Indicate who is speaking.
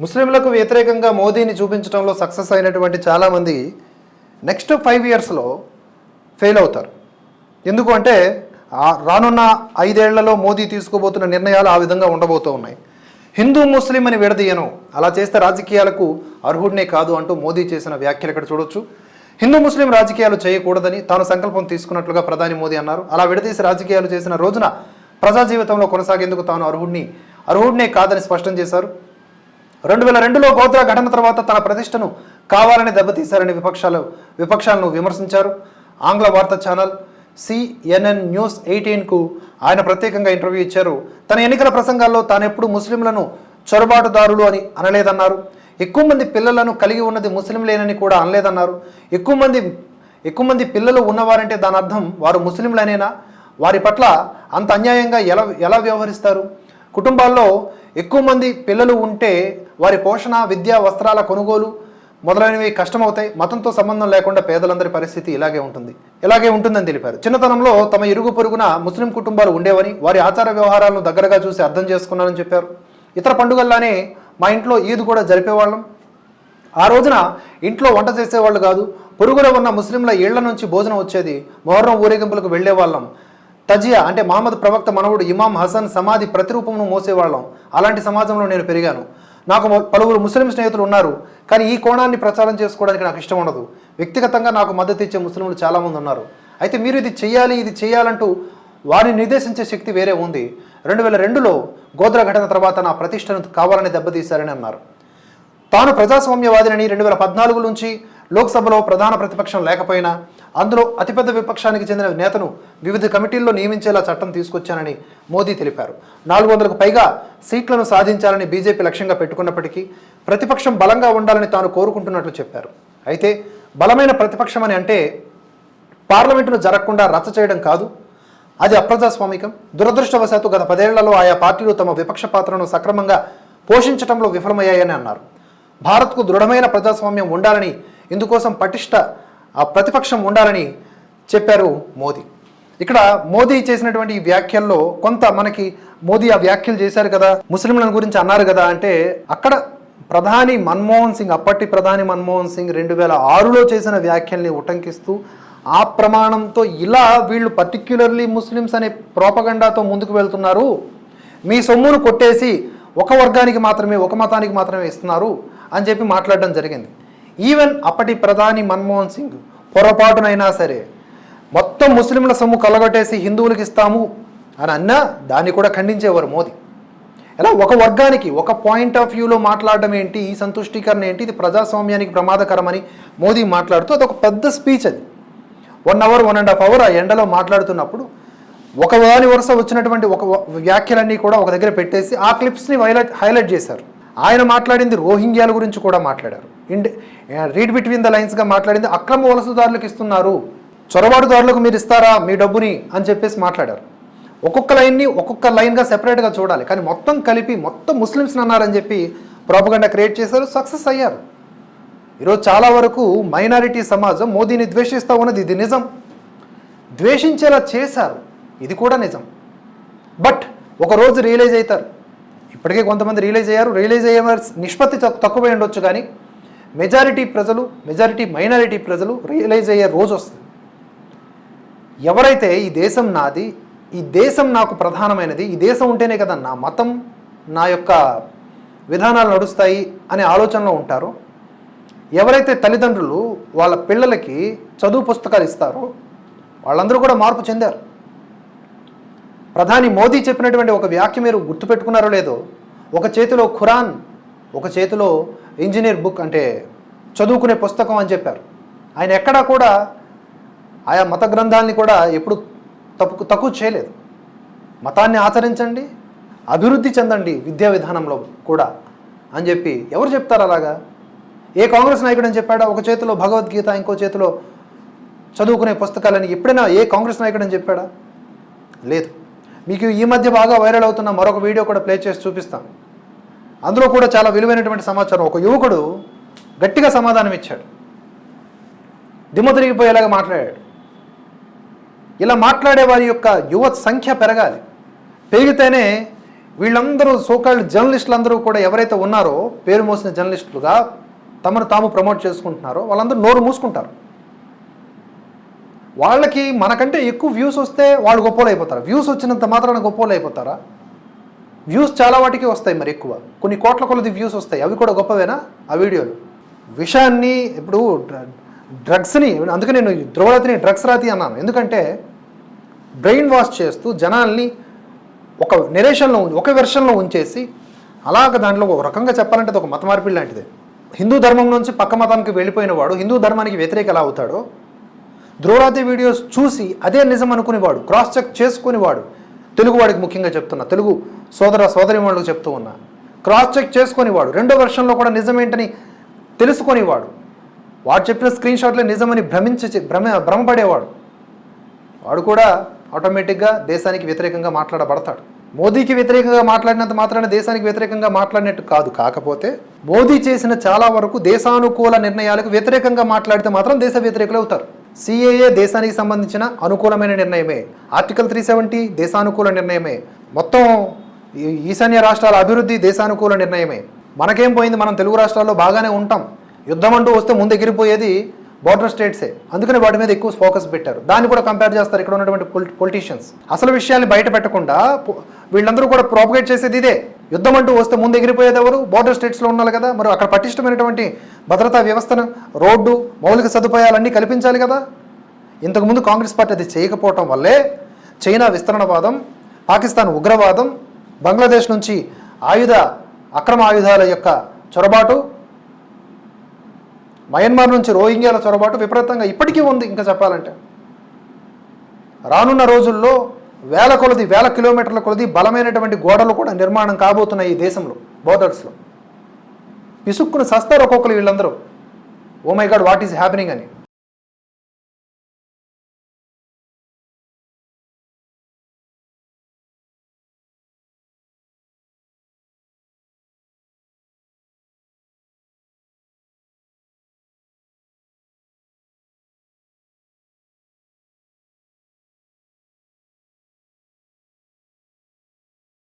Speaker 1: ముస్లింలకు వ్యతిరేకంగా మోదీని చూపించడంలో సక్సెస్ అయినటువంటి చాలామంది నెక్స్ట్ ఫైవ్ ఇయర్స్లో ఫెయిల్ అవుతారు. ఎందుకు అంటే రానున్న ఐదేళ్ళలో మోదీ తీసుకోబోతున్న నిర్ణయాలు ఆ విధంగా ఉండబోతూ ఉన్నాయి. హిందూ ముస్లిం అని విడదీయను అలా చేస్తే రాజకీయాలకు అర్హుడినే కాదు అంటూ మోదీ చేసిన వ్యాఖ్యలు ఇక్కడ చూడొచ్చు. హిందూ ముస్లిం రాజకీయాలు చేయకూడదని తాను సంకల్పం తీసుకున్నట్లుగా ప్రధాని మోదీ అన్నారు. అలా విడదీసి రాజకీయాలు చేసిన రోజున ప్రజా జీవితంలో కొనసాగేందుకు తాను అర్హుడిని అర్హుడినే కాదని స్పష్టం చేశారు. రెండు వేల రెండులో గోత్ర ఘటన తర్వాత తన ప్రతిష్టను కావాలని దెబ్బతీశారని విపక్షాలు విపక్షాలను విమర్శించారు. ఆంగ్ల వార్తా ఛానల్ సిఎన్ఎన్ న్యూస్ ఎయిటీన్కు ఆయన ప్రత్యేకంగా ఇంటర్వ్యూ ఇచ్చారు. తన ఎన్నికల ప్రసంగాల్లో తానెప్పుడు ముస్లింలను చొరబాటుదారులు అని అనలేదన్నారు. ఎక్కువ మంది పిల్లలను కలిగి ఉన్నది ముస్లింలేనని కూడా అనలేదన్నారు. ఎక్కువ మంది ఎక్కువ మంది పిల్లలు ఉన్నవారంటే దాని అర్థం వారు ముస్లింలనేనా? వారి పట్ల అంత అన్యాయంగా ఎలా ఎలా వ్యవహరిస్తారు? కుటుంబాల్లో ఎక్కువ మంది పిల్లలు ఉంటే వారి పోషణ విద్య వస్త్రాల కొనుగోలు మొదలైనవి కష్టమవుతాయి. మతంతో సంబంధం లేకుండా పేదలందరి పరిస్థితి ఇలాగే ఉంటుంది. ఇలాగే ఉంటుందని తెలిపారు. చిన్నతనంలో తమ ఇరుగు పొరుగున ముస్లిం కుటుంబాలు ఉండేవని వారి ఆచార వ్యవహారాలను దగ్గరగా చూసి అర్థం చేసుకున్నానని చెప్పారు. ఇతర పండుగల్లానే మా ఇంట్లో ఈద్ కూడా జరిపేవాళ్ళం. ఆ రోజున ఇంట్లో వంట చేసేవాళ్ళు కాదు పొరుగున ఉన్న ముస్లింల ఇళ్ళ నుంచి భోజనం వచ్చేది మొహర్రం ఊరేగింపులకు వెళ్ళేవాళ్ళం. తజియా అంటే మహమ్మద్ ప్రవక్త మనవుడు ఇమాం హసన్ సమాధి ప్రతిరూపమును మోసేవాళ్ళం. అలాంటి సమాజంలో నేను పెరిగాను. నాకు పలువురు ముస్లిం స్నేహితులు ఉన్నారు. కానీ ఈ కోణాన్ని ప్రచారం చేసుకోవడానికి నాకు ఇష్టం ఉండదు. వ్యక్తిగతంగా నాకు మద్దతు ఇచ్చే ముస్లింలు చాలామంది ఉన్నారు. అయితే మీరు ఇది చేయాలి ఇది చేయాలంటూ వారిని నిర్దేశించే శక్తి వేరే ఉంది. రెండు వేల రెండులో గోద్ర ఘటన తర్వాత నా ప్రతిష్టను కావాలని దెబ్బతీశారని అన్నారు. తాను ప్రజాస్వామ్యవాదినని రెండు వేల పద్నాలుగు నుంచి లోక్సభలో ప్రధాన ప్రతిపక్షం లేకపోయినా అందులో అతిపెద్ద విపక్షానికి చెందిన నేతను వివిధ కమిటీల్లో నియమించేలా చట్టం తీసుకొచ్చానని మోదీ తెలిపారు. నాలుగు వందలకు పైగా సీట్లను సాధించాలని బీజేపీ లక్ష్యంగా పెట్టుకున్నప్పటికీ ప్రతిపక్షం బలంగా ఉండాలని తాను కోరుకుంటున్నట్లు చెప్పారు. అయితే బలమైన ప్రతిపక్షం అని అంటే పార్లమెంటును జరగకుండా రచ్చ చేయడం కాదు అది అప్రజాస్వామికం. దురదృష్టవశాత్తు గత పదేళ్ళలో ఆయా పార్టీలు తమ విపక్ష పాత్రను సక్రమంగా పోషించడంలో విఫలమయ్యాయని అన్నారు. భారత్కు దృఢమైన ప్రజాస్వామ్యం ఉండాలని ఇందుకోసం పటిష్ట ఆ ప్రతిపక్షం ఉండాలని చెప్పారు మోదీ. ఇక్కడ మోదీ చేసినటువంటి ఈ వ్యాఖ్యల్లో కొంత మనకి మోదీ ఆ వ్యాఖ్యలు చేశారు కదా ముస్లింల గురించి అన్నారు కదా అంటే అక్కడ ప్రధాని మన్మోహన్ సింగ్ అప్పటి ప్రధాని మన్మోహన్ సింగ్ రెండు వేల ఆరులో చేసిన వ్యాఖ్యల్ని ఉటంకిస్తూ ఆ ప్రమాణంతో ఇలా వీళ్ళు పర్టిక్యులర్లీ ముస్లిమ్స్ అనే ప్రోపగండాతో ముందుకు వెళ్తున్నారు. మీ సొమ్మును కొట్టేసి ఒక వర్గానికి మాత్రమే ఒక మతానికి మాత్రమే ఇస్తున్నారు అని చెప్పి మాట్లాడడం జరిగింది. ఈవెన్ అప్పటి ప్రధాని మన్మోహన్ సింగ్ పొరపాటునైనా సరే మొత్తం ముస్లింల సొమ్ము కలగొట్టేసి హిందువులకు ఇస్తాము అని అన్నా దాన్ని కూడా ఖండించేవారు మోదీ. ఎలా ఒక వర్గానికి ఒక పాయింట్ ఆఫ్ వ్యూలో మాట్లాడడం ఏంటి? ఈ సంతుష్టీకరణ ఏంటి? ఇది ప్రజాస్వామ్యానికి ప్రమాదకరమని మోదీ మాట్లాడుతూ అదొక పెద్ద స్పీచ్ అది. One hour one and half hour ఆ ఎండలో మాట్లాడుతున్నప్పుడు ఒక దాని వరుస వచ్చినటువంటి ఒక వ్యాఖ్యలన్నీ కూడా ఒక దగ్గర పెట్టేసి ఆ క్లిప్స్ని హైలైట్ హైలైట్ చేశారు. ఆయన మాట్లాడింది రోహింగ్యాల గురించి కూడా మాట్లాడారు. ఇండ్ రీడ్ బిట్వీన్ ద లైన్స్గా మాట్లాడింది అక్రమ వలసదారులకు ఇస్తున్నారు చొరబాటుదారులకు మీరు ఇస్తారా మీ డబ్బుని అని చెప్పేసి మాట్లాడారు. ఒక్కొక్క లైన్ని ఒక్కొక్క లైన్గా సెపరేట్గా చూడాలి. కానీ మొత్తం కలిపి మొత్తం ముస్లిమ్స్ని అన్నారని చెప్పి ప్రాపగండా క్రియేట్ చేశారు సక్సెస్ అయ్యారు. ఈరోజు చాలా వరకు మైనారిటీ సమాజం మోదీని ద్వేషిస్తూ ఉన్నది ఇది నిజం. ద్వేషించేలా చేశారు ఇది కూడా నిజం. బట్ ఒకరోజు రియలైజ్ అవుతారు. ఇప్పటికే కొంతమంది రియలైజ్ అయ్యారు. రియలైజ్ అయ్యే నిష్పత్తి తక్కువై ఉండొచ్చు కానీ మెజారిటీ ప్రజలు మెజారిటీ మైనారిటీ ప్రజలు రియలైజ్ అయ్యే రోజు వస్తుంది. ఎవరైతే ఈ దేశం నాది ఈ దేశం నాకు ప్రధానమైనది ఈ దేశం ఉంటేనే కదా నా మతం నా యొక్క విధానాలు నడుస్తాయి అనే ఆలోచనలో ఉంటారో ఎవరైతే తల్లిదండ్రులు వాళ్ళ పిల్లలకి చదువు పుస్తకాలు ఇస్తారో వాళ్ళందరూ కూడా మార్పు చెందారు. ప్రధాని మోదీ చెప్పినటువంటి ఒక వ్యాఖ్య మీరు గుర్తుపెట్టుకున్నారో లేదో ఒక చేతిలో ఖురాన్ ఒక చేతిలో ఇంజనీర్ బుక్ అంటే చదువుకునే పుస్తకం అని చెప్పారు. ఆయన ఎక్కడా కూడా ఆయా మత గ్రంథాలని కూడా ఎప్పుడు తప్పు తక్కువ చేయలేదు. మతాన్ని ఆచరించండి అభివృద్ధి చెందండి విద్యా విధానంలో కూడా అని చెప్పి ఎవరు చెప్తారు అలాగా? ఏ కాంగ్రెస్ నాయకుడు అని చెప్పాడా? ఒక చేతిలో భగవద్గీత ఇంకో చేతిలో చదువుకునే పుస్తకాలని ఎప్పుడైనా ఏ కాంగ్రెస్ నాయకుడు అని చెప్పాడా? లేదు. మీకు ఈ మధ్య బాగా వైరల్ అవుతున్న మరొక వీడియో కూడా ప్లే చేసి చూపిస్తాం. అందులో కూడా చాలా విలువైనటువంటి సమాచారం. ఒక యువకుడు గట్టిగా సమాధానం ఇచ్చాడు. దిమ్మ తిరిగిపోయేలాగా మాట్లాడాడు. ఇలా మాట్లాడే వారి యొక్క యువ సంఖ్య పెరగాలి. పెరిగితేనే వీళ్ళందరూ సోకాళ్ళు జర్నలిస్టులు అందరూ కూడా ఎవరైతే ఉన్నారో పేరు మోసిన జర్నలిస్టులుగా తమను తాము ప్రమోట్ చేసుకుంటున్నారో వాళ్ళందరూ నోరు మూసుకుంటారు. వాళ్ళకి మనకంటే ఎక్కువ వ్యూస్ వస్తే వాళ్ళు గొప్పలు అయిపోతారు వ్యూస్ వచ్చినంత మాత్రాన గొప్పలు అయిపోతారా వ్యూస్ చాలా వాటికి వస్తాయి మరి ఎక్కువ. కొన్ని కోట్ల కొలది వ్యూస్ వస్తాయి. అవి కూడా గొప్పవేనా? ఆ వీడియోలు. విషయాన్ని ఇప్పుడు డ్రగ్స్ని అందుకే నేను ధ్రువరాతిని డ్రగ్స్ రాతి అన్నాను. ఎందుకంటే బ్రెయిన్ వాష్ చేస్తూ జనాల్ని ఒక నెరేషన్లో ఒక వెర్షన్లో ఉంచేసి అలాగ దాంట్లో ఒక రకంగా చెప్పాలంటే అది ఒక మత మార్పిడి లాంటిది. హిందూ ధర్మం నుంచి పక్క మతానికి వెళ్ళిపోయిన వాడు హిందూ ధర్మానికి వ్యతిరేక ఎలా అవుతాడో ధ్రువరాతి వీడియోస్ చూసి అదే నిజం అనుకునేవాడు క్రాస్ చెక్ చేసుకునేవాడు. తెలుగువాడికి ముఖ్యంగా చెప్తున్నా తెలుగు సోదర సోదరి చెప్తూ ఉన్నా. క్రాస్ చెక్ చేసుకునేవాడు రెండో వర్షంలో కూడా నిజమేంటని తెలుసుకునేవాడు. వాడు చెప్పిన స్క్రీన్ షాట్లే నిజమని భ్రమించి భ్రమ భ్రమపడేవాడు. వాడు కూడా ఆటోమేటిక్గా దేశానికి వ్యతిరేకంగా మాట్లాడబడతాడు. మోదీకి వ్యతిరేకంగా మాట్లాడినంత మాత్రాన దేశానికి వ్యతిరేకంగా మాట్లాడినట్టు కాదు. కాకపోతే మోదీ చేసిన చాలా వరకు దేశానుకూల నిర్ణయాలకు వ్యతిరేకంగా మాట్లాడితే మాత్రం దేశ వ్యతిరేకులు అవుతారు. సిఏఏ దేశానికి సంబంధించిన అనుకూలమైన నిర్ణయమే. ఆర్టికల్ త్రీ సెవెంటీ దేశానుకూల నిర్ణయమే. మొత్తం ఈశాన్య రాష్ట్రాల అభివృద్ధి దేశానుకూల నిర్ణయమే. మనకేం పోయింది? మనం తెలుగు రాష్ట్రాల్లో బాగానే ఉంటాం. యుద్ధం అంటూ వస్తే ముందు ఎగిరిపోయేది బార్డర్ స్టేట్సే. అందుకని వాటి మీద ఎక్కువ ఫోకస్ పెట్టారు. దాన్ని కూడా కంపేర్ చేస్తారు ఇక్కడ ఉన్నటువంటి పొలిటీషియన్స్. అసలు విషయాన్ని బయట పెట్టకుండా వీళ్ళందరూ కూడా ప్రాపగేట్ చేసేది ఇదే. యుద్ధం అంటూ వస్తే ముందు ఎగిరిపోయేది ఎవరు బార్డర్ స్టేట్స్లో ఉన్నారు కదా. మరి అక్కడ పటిష్టమైనటువంటి భద్రతా వ్యవస్థను రోడ్డు మౌలిక సదుపాయాలన్నీ కల్పించాలి కదా. ఇంతకుముందు కాంగ్రెస్ పార్టీ అది చేయకపోవటం వల్లే చైనా విస్తరణవాదం పాకిస్తాన్ ఉగ్రవాదం బంగ్లాదేశ్ నుంచి ఆయుధ అక్రమ ఆయుధాల యొక్క చొరబాటు మయన్మార్ నుంచి రోహింగ్యాల చొరబాటు విపరీతంగా ఇప్పటికీ ఉంది ఇంకా చెప్పాలంటే. రానున్న రోజుల్లో వేల కొలది వేల కిలోమీటర్ల కొలది బలమైనటువంటి గోడలు కూడా నిర్మాణం కాబోతున్నాయి ఈ దేశంలో బోర్డర్స్లో పిసుక్కును సస్తారు ఒక్కొక్కరు వీళ్ళందరూ. ఓ my God what is happening అని.